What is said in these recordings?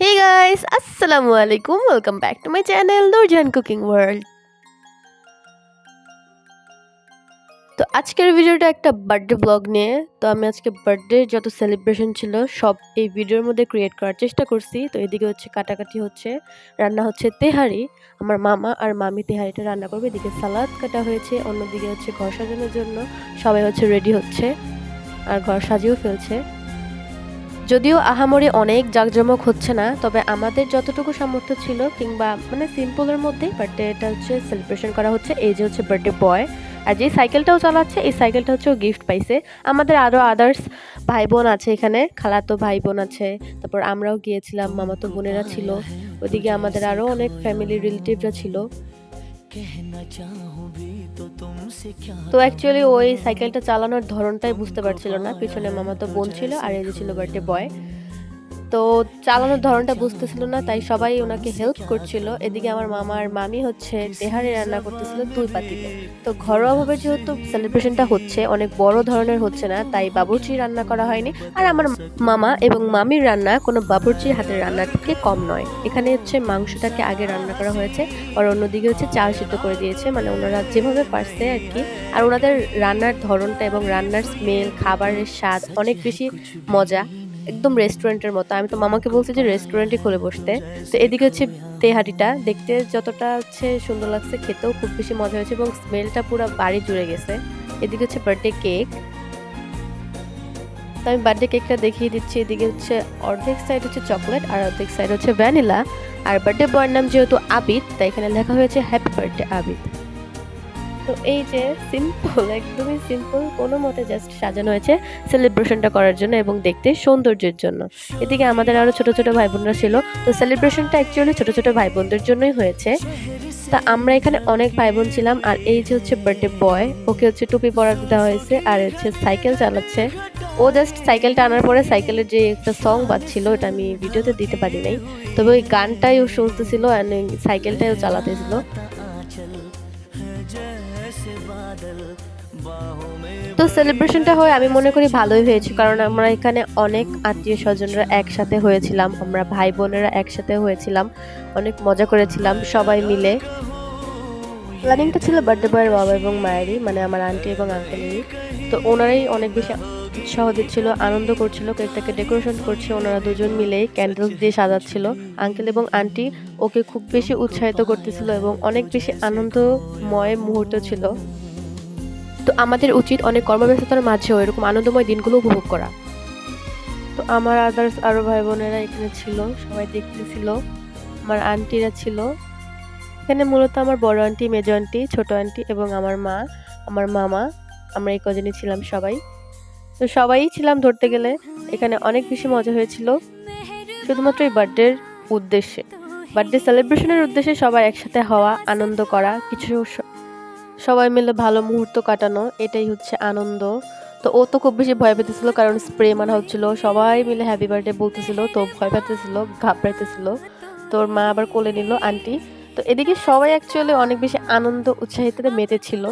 হে guys আসসালামু আলাইকুম welcome back to my channel Nurjahan cooking world তো আজকের ভিডিওটা একটা বার্থডে ব্লগ নিয়ে। তো আমি আজকে বার্থডে যত সেলিব্রেশন ছিল, সব এই ভিডিওর মধ্যে ক্রিয়েট করার চেষ্টা করছি। তো এদিকে হচ্ছে কাটাকাটি হচ্ছে, রান্না হচ্ছে তেহারি। আমার মামা আর মামি তেহারিটা রান্না করবে। এদিকে সালাদ কাটা হয়েছে, অন্যদিকে হচ্ছে ঘর সাজানোর জন্য সবাই হচ্ছে রেডি হচ্ছে। আর ঘর সাজিয়েও ফেলছে। যদিও আহামরি অনেক জাঁকজমক হচ্ছে না, তবে আমাদের যতটুকু সামর্থ্য ছিল কিংবা মানে সিম্পলের মধ্যেই বার্থডে এটা হচ্ছে সেলিব্রেশন করা হচ্ছে, এই যে হচ্ছে বার্থডে বয় আর যে সাইকেলটাও চালাচ্ছে, এই সাইকেলটা হচ্ছে ও গিফট পাইছে। আমাদের আরও আদার্স ভাই বোন আছে এখানে, খালাতো ভাই বোন আছে, তারপর আমরাও গিয়েছিলাম, মামাতো বোনেরা ছিল, ওদিকে আমাদের আরও অনেক ফ্যামিলি রিলেটিভরা ছিল। তো অ্যাকচুয়ালি ওই সাইকেলটা চালানোর ধরনটাই বুঝতে পারছিল না। পিছনে মামা তো বোন ছিল আর এই যে ছিল বার্থডে বয় তো চালানোর ধরনটা বুঝতেছিল না, তাই সবাই ওনাকে হেল্প করছিল। এদিকে আমার মামার মামি হচ্ছে তেহারি রান্না করতেছিল দুই পাতিলে। তো ঘরোয়াভাবে যেহেতু সেলিব্রেশনটা হচ্ছে, অনেক বড় ধরনের হচ্ছে না, তাই বাবুর্চি রান্না করা হয়নি। আর আমার মামা এবং মামির রান্না কোনো বাবুর্চির হাতের রান্নার থেকে কম নয়। এখানে হচ্ছে মাংসটাকে আগে রান্না করা হয়েছে, আর অন্যদিকে হচ্ছে চাল সিদ্ধ করে দিয়েছে। মানে ওনারা যেভাবে পারছে আর কি। আর ওনাদের রান্নার ধরনটা এবং রান্নার স্মেল খাবারের স্বাদ অনেক বেশি মজা। একদম রেস্টুরেন্টের মতো। আমি তো মামাকে বলছি যে রেস্টুরেন্টই খুলে বসতে। তো এদিকে হচ্ছে তেহারিটা দেখতে যতটা হচ্ছে সুন্দর লাগছে, খেতেও খুব বেশি মজা হয়েছে এবং স্মেলটা পুরো বাড়ি জুড়ে গেছে। এদিকে হচ্ছে বার্থডে কেক তো আমি বার্থডে কেকটা দেখিয়ে দিচ্ছি। এদিকে হচ্ছে অর্ধেক সাইড হচ্ছে চকলেট আর অর্ধেক সাইড হচ্ছে ভ্যানিলা আর বার্থডে বয়ের নাম যেহেতু আবিদ, তাই এখানে লেখা হয়েছে হ্যাপি বার্থডে আবিদ। তো এই যে সিম্পল একদমই সিম্পল কোনো মতে জাস্ট সাজানো হয়েছে সেলিব্রেশনটা করার জন্য এবং দেখতে সৌন্দর্যের জন্য। এদিকে আমাদের আরও ছোট ছোট ভাই বোনরা ছিল, তো সেলিব্রেশনটা অ্যাকচুয়ালি ছোট ছোট ভাই বোনদের জন্যই হয়েছে। তা আমরা এখানে অনেক ভাই বোন ছিলাম, আর এই যে হচ্ছে বার্থডে বয় ওকে হচ্ছে টুপি পরা দেওয়া হয়েছে, আর হচ্ছে সাইকেল চালাচ্ছে। ও জাস্ট সাইকেলটা আনার পরে সাইকেলের যে একটা সং বাজছিল, ওটা আমি ভিডিওতে দিতে পারি নাই। তবে ওই গানটাই ও শুনতেছিল অ্যান্ড সাইকেলটাই ও চালাতেছিল। তো সেলিব্রেশনটা হয় আমি মনে করি ভালোই হয়েছে কারণ আমরা এখানে অনেক আত্মীয় স্বজনরা একসাথে হয়েছিলাম আমরা ভাই বোনেরা একসাথে হয়েছিলাম অনেক মজা করেছিলাম সবাই মিলে। প্ল্যানিংটা ছিল বার্থডে বয়ের বাবা এবং মায়েরই মানে আমার আন্টি এবং আঙ্কেলেরই তো ওনারাই অনেক বেশি উৎসাহ দিচ্ছিল আনন্দ করছিল কেকটাকে ডেকোরেশন করছে ওনারা দুজন মিলেই ক্যান্ডেলস দিয়ে সাজাচ্ছিল। আঙ্কেল এবং আন্টি ওকে খুব বেশি উৎসাহিত করতেছিল এবং অনেক বেশি আনন্দময় মুহূর্ত ছিল। তো আমাদের উচিত অনেক কর্মব্যস্ততার মাঝেও এরকম আনন্দময় দিনগুলো উপভোগ করা। তো আমার আদার্স আরও ভাই বোনেরা এখানে ছিল, সবাই দেখতেছিল। আমার আন্টিরা ছিল। এখানে মূলত আমার বড় আন্টি মেজো আন্টি ছোট আন্টি এবং আমার মা, আমার মামা, আমরা এই কজনই ছিলাম সবাই। তো সবাই ছিলাম ধরতে গেলে এখানে অনেক বেশি মজা হয়েছিল। শুধুমাত্র এই বার্থডের উদ্দেশ্যে। বার্থডে সেলিব্রেশনের উদ্দেশ্যে সবাই একসাথে হওয়া, আনন্দ করা, কিছু সবাই মিলে ভালো মুহূর্ত কাটানো, এটাই হচ্ছে আনন্দ। তো ও তো খুব বেশি ভয় পেতেছিল, কারণ স্প্রে মানা হচ্ছিল। সবাই মিলে হ্যাপি বার্থডে বলতেছিল, তো ভয় পেতেছিল, ঘাবড়াইতেছিল। তোর মা আবার কোলে নিল, আন্টি। তো এদিকে সবাই অ্যাকচুয়ালি অনেক বেশি আনন্দ, উৎসাহিততে মেতেছিল।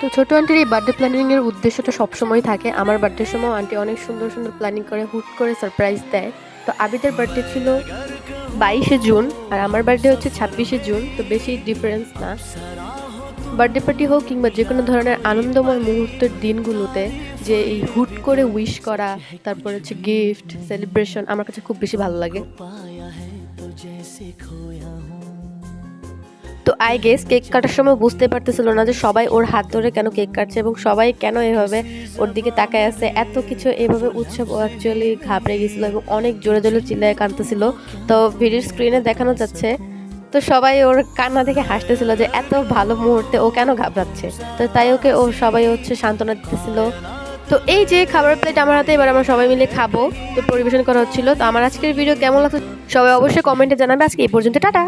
তো ছোট আন্টির এই বার্থডে প্ল্যানিংয়ের উদ্দেশ্যটা সবসময় থাকে। আমার বার্থডের সময় আন্টি অনেক সুন্দর সুন্দর প্ল্যানিং করে, হুট করে সারপ্রাইজ দেয়। তো আবিদের বার্থডে ছিল বাইশে জুন, আর আমার বার্থডে হচ্ছে ছাব্বিশে জুন, তো বেশি ডিফারেন্স না। বার্থডে পার্টি হোক কিংবা যে কোনো ধরনের আনন্দময় মুহূর্তের দিনগুলোতে যে এই হুট করে উইশ করা, তারপর হচ্ছে গিফট সেলিব্রেশন আমার কাছে খুব বেশি ভালো লাগে। তো আই গেস কেক কাটার সময় বুঝতে পারতেছিল না যে সবাই ওর হাত ধরে কেন কেক কাটছে এবং সবাই কেন এভাবে ওর দিকে তাকায় আছে। এত কিছু এভাবে উৎসব ও অ্যাকচুয়ালি ঘাবড়ে গেছিল এবং অনেক জোরে জোরে চিল্লায় কাঁদতেছিল। তো ভিডিওর স্ক্রিনে দেখানো যাচ্ছে। তো সবাই ওর কান্না থেকে হাসতেছিল যে এত ভালো মুহূর্তে ও কেন ঘাবড়াচ্ছে? তো তাই ওকে ও সবাই হচ্ছে সান্ত্বনা দিতেছিল। তো এই যে খাবার প্লেট আমার হাতে, এবার আমরা সবাই মিলে খাব। তো পরিবেশন করা হচ্ছিল। তো আমার আজকের ভিডিও কেমন লাগতো সবাই অবশ্যই কমেন্টে জানাবে। আজকে এই পর্যন্ত, টাটা!